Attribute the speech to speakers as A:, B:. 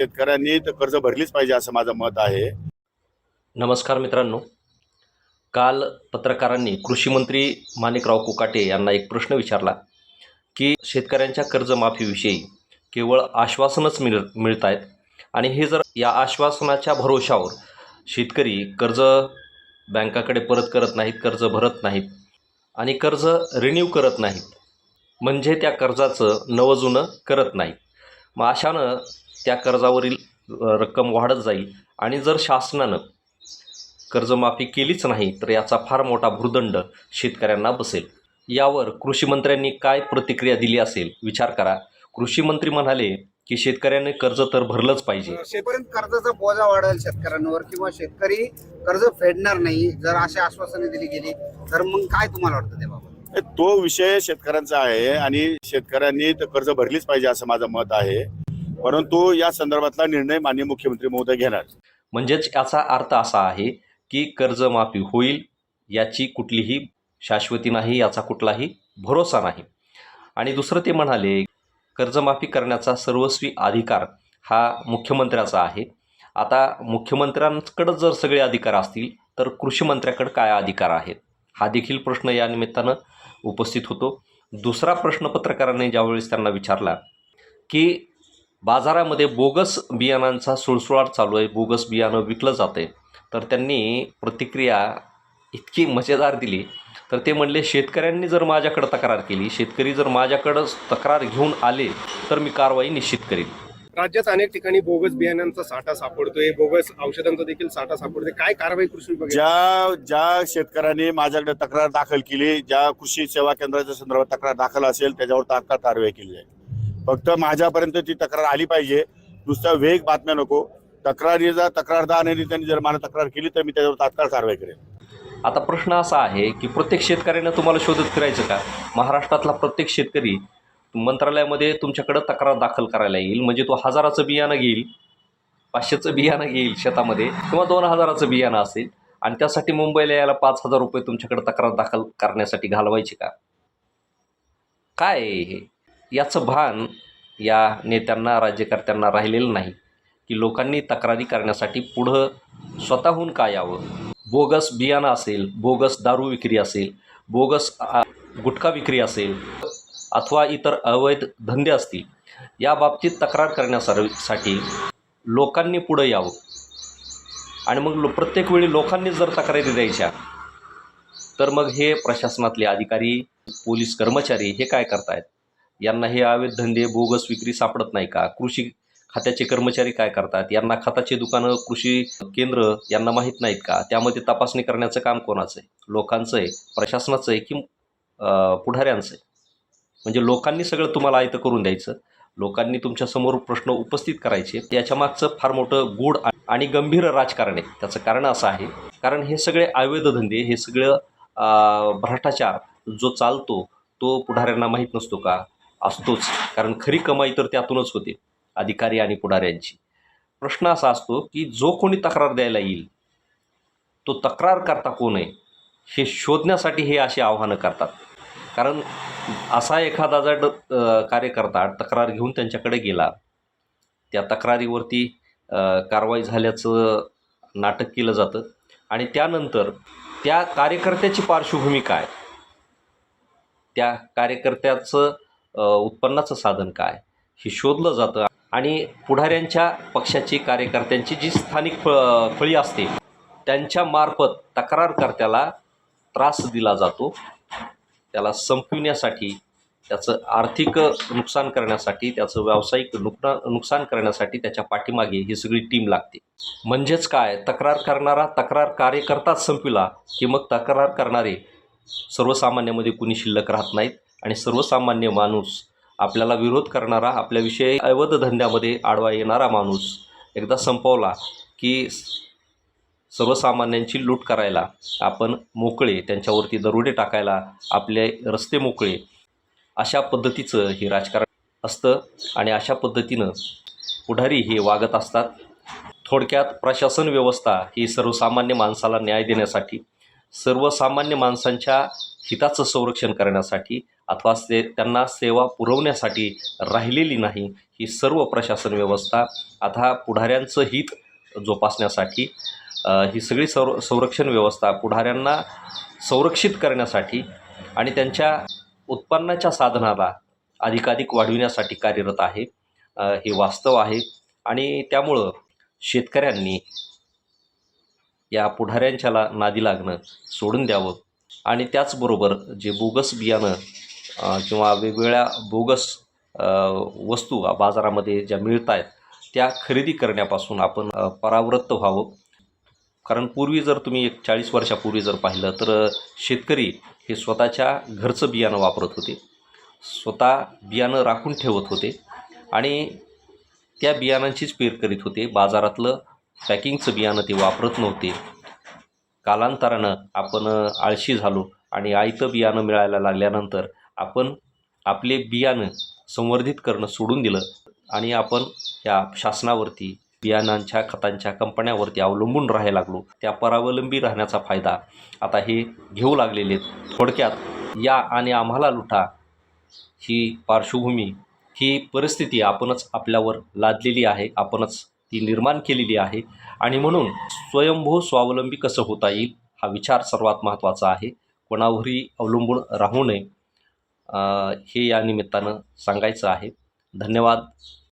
A: शेतकऱ्यांनी तर कर्ज भरलीच पाहिजे असं माझं मत आहे.
B: नमस्कार मित्रांनो. काल पत्रकारांनी कृषी मंत्री माणिकराव कोकाटे यांना एक प्रश्न विचारला की शेतकऱ्यांच्या कर्जमाफीविषयी केवळ आश्वासनच मिळ मिळत आहेत आणि हे जर या आश्वासनाच्या भरोशावर शेतकरी कर्ज बँकाकडे परत करत नाहीत कर्ज भरत नाहीत आणि कर्ज रिन्यू करत नाहीत म्हणजे त्या कर्जाचं नवजुनं करत नाहीत मग अशानं त्या कर्जावरील रक्कम वाढत जाईल. आणि जर शासनानं कर्जमाफी केलीच नाही तर याचा फार मोठा भूर्दंड शेतकऱ्यांना बसेल. यावर कृषी मंत्र्यांनी काय प्रतिक्रिया दिली असेल विचार करा. कृषी मंत्री म्हणाले की शेतकऱ्याने कर्ज तर भरलंच पाहिजे.
C: शेतपर्यंत कर्जाचा बोजा वाढेल शेतकऱ्यांवर किंवा शेतकरी कर्ज फेडणार नाही जर अशी आश्वासने दिली गेली तर मग काय तुम्हाला वाटतं त्याबाबत?
A: तो विषय शेतकऱ्यांचा आहे आणि शेतकऱ्यांनी तर कर्ज भरलीच पाहिजे असं माझं मत आहे. परंतु या संदर्भातला निर्णय माननीय मुख्यमंत्री महोदय घेणार.
B: म्हणजेच याचा अर्थ असा आहे की कर्जमाफी होईल याची कुठलीही शाश्वती नाही याचा कुठलाही भरोसा नाही. आणि दुसरं ते म्हणाले कर्जमाफी करण्याचा सर्वस्वी अधिकार हा मुख्यमंत्र्याचा आहे. आता मुख्यमंत्र्यांकडं जर सगळे अधिकार असतील तर कृषीमंत्र्याकडं काय अधिकार आहेत? हा देखील प्रश्न या निमित्तानं उपस्थित होतो. दुसरा प्रश्न पत्रकारांनी ज्यावेळेस त्यांना विचारला की बाजारामध्ये बोगस बियाणांचा सुळसुळाट चालू आहे. बोगस बियाणं विकलं जातं आहे तर त्यांनी प्रतिक्रिया इतकी मजेदार दिली. तर ते म्हणले शेतकऱ्यांनी जर माझ्याकडं तक्रार केली शेतकरी जर माझ्याकडं तक्रार घेऊन आले तर मी कारवाई निश्चित करेन.
D: राज्यात अनेक ठिकाणी बोगस बियाण्यांचा साठा सापडतोय. बोगस औषधांचा देखील साठा सापडतोय. काय कारवाई कृषी विभाग
A: ज्या ज्या शेतकऱ्यांनी माझ्याकडे तक्रार दाखल केली ज्या कृषी सेवा केंद्राच्या संदर्भात तक्रार दाखल असेल त्याच्यावर तात्काळ कारवाई केली जाईल. फक्त माझ्यापर्यंत ती तक्रार आली पाहिजे. नुसता वेग बातम्या नको. तक्रारीचा तक्रारदार आणि त्यांनी जर मला तक्रार केली तर मी त्याच्यावर तात्काळ कारवाई करेन.
B: आता प्रश्न असा आहे की प्रत्येक शेतकऱ्यानं तुम्हाला शोधत फिरायचं का? महाराष्ट्रातला प्रत्येक शेतकरी मंत्रालयामध्ये तुमच्याकडं तक्रार दाखल करायला येईल. म्हणजे तो हजाराचं बियाणं घेईल पाचशेचं बियाणं घेईल शेतामध्ये किंवा दोन हजाराचं बियाणं असेल आणि त्यासाठी मुंबईला यायला पाच हजार रुपये तुमच्याकडे तक्रार दाखल करण्यासाठी घालवायचे का? काय हे? याचं भान या नेत्यांना राज्यकर्त्यांना राहिलेलं नाही की लोकांनी तक्रारी करण्यासाठी पुढं स्वतःहून का यावं? बोगस बियाणं असेल बोगस दारू विक्री असेल बोगस गुटखा विक्री असेल अथवा इतर अवैध धंदे असतील या बाबतीत तक्रार करण्यासाठी लोकांनी पुढं यावं. आणि मग लो प्रत्येक वेळी लोकांनी जर तक्रारी द्यायच्या तर मग हे प्रशासनातले अधिकारी पोलीस कर्मचारी हे काय करतायत? यांना हे अवैध धंदे बोगस विक्री सापडत नाही का? कृषी खात्याचे कर्मचारी काय करतात? यांना खताचे दुकानं कृषी केंद्र यांना माहीत नाहीत का? त्यामध्ये तपासणी करण्याचं काम कोणाचं आहे? लोकांचं आहे? प्रशासनाचं आहे की पुढाऱ्यांचं आहे? म्हणजे लोकांनी सगळं तुम्हाला आयतं करून द्यायचं. लोकांनी तुमच्यासमोर प्रश्न उपस्थित करायचे. याच्या मागचं फार मोठं गूढ आणि गंभीर राजकारण आहे. त्याचं कारण असं आहे. कारण हे सगळे अवैध धंदे हे सगळं भ्रष्टाचार जो चालतो तो पुढाऱ्यांना माहीत नसतो का? असतोच. कारण खरी कमाई तर त्यातूनच होते अधिकारी आणि पुढाऱ्यांची. प्रश्न असा असतो की जो कोणी तक्रार द्यायला येईल तो तक्रार करता कोण आहे हे शोधण्यासाठी हे अशी आव्हानं करतात. कारण असा एखादा जर कार्यकर्ता तक्रार घेऊन त्यांच्याकडे गेला त्या तक्रारीवरती कारवाई झाल्याचं नाटक केलं जातं आणि त्यानंतर त्या कार्यकर्त्याची पार्श्वभूमी काय? त्या कार्यकर्त्याचं उत्पन्नाचं साधन काय? हे शोधलं जातं आणि पुढाऱ्यांच्या पक्षाची कार्यकर्त्यांची जी स्थानिक फ फळी असते त्यांच्यामार्फत तक्रारकर्त्याला त्रास दिला जातो. त्याला संपविण्यासाठी त्याचं आर्थिक नुकसान करण्यासाठी त्याचं व्यावसायिक नुकना नुकसान करण्यासाठी त्याच्या पाठीमागे ही सगळी टीम लागते. म्हणजेच काय? तक्रार करणारा तक्रार कार्यकर्ताच संपविला की मग तक्रार करणारे सर्वसामान्यामध्ये कुणी शिल्लक राहत नाहीत. आणि सर्वसामान्य माणूस आपल्याला विरोध करणारा आपल्याविषयी अवैध धंद्यामध्ये आडवा येणारा माणूस एकदा संपवला की सर्वसामान्यांची लूट करायला आपण मोकळे त्यांच्यावरती दरोडे टाकायला आपले रस्ते मोकळे. अशा पद्धतीचं हे राजकारण असतं आणि अशा पद्धतीनं पुढारी हे वागत असतात. थोडक्यात प्रशासन व्यवस्था ही सर्वसामान्य माणसाला न्याय देण्यासाठी सर्वसामान्य माणसांच्या हिताचं संरक्षण करण्यासाठी अथवा से त्यांना सेवा पुरवण्यासाठी राहिलेली नाही ही सर्व प्रशासन व्यवस्था आता पुढाऱ्यांचं हित जोपासण्यासाठी ही सगळी संर संरक्षण व्यवस्था पुढाऱ्यांना संरक्षित करण्यासाठी आणि त्यांच्या उत्पन्नाच्या साधनाला अधिकाधिक वाढविण्यासाठी कार्यरत आहे. हे वास्तव आहे आणि त्यामुळं शेतकऱ्यांनी या पुढाऱ्यांच्याला नादी लागणं सोडून द्यावं आणि त्याचबरोबर जे बोगस बियाणं किंवा वेगवेगळ्या बोगस वस्तू बाजारामध्ये ज्या मिळत आहेत त्या खरेदी करण्यापासून आपण परावृत्त व्हावं. कारण पूर्वी जर तुम्ही एक चाळीस वर्षापूर्वी जर पाहिलं तर शेतकरी हे स्वतःच्या घरचं बियाणं वापरत होते. स्वतः बियाणं राखून ठेवत होते आणि त्या बियाणांचीच पेर करीत होते. बाजारातलं पॅकिंगचं बियाणं ते वापरत नव्हते. कालांतरानं आपण आळशी झालो आणि आयतं बियाणं मिळायला लागल्यानंतर आपण आपले बियाणं संवर्धित करणं सोडून दिलं आणि आपण या शासनावरती बियाणांच्या खतांच्या कंपन्यावरती अवलंबून राहायला लागलो. त्या परावलंबी राहण्याचा फायदा आता हे घेऊ लागलेले आहेत. थोडक्यात या आणि आम्हाला लुटा ही पार्श्वभूमी ही परिस्थिती आपणच आपल्यावर लादलेली आहे आपणच ती निर्माण केलेली आहे आणि म्हणून स्वयंभू स्वावलंबी कसं होता येईल हा विचार सर्वात महत्त्वाचा आहे. कोणावरही अवलंबून राहू नये. हे या निमित्तानं सांगायचं आहे. धन्यवाद.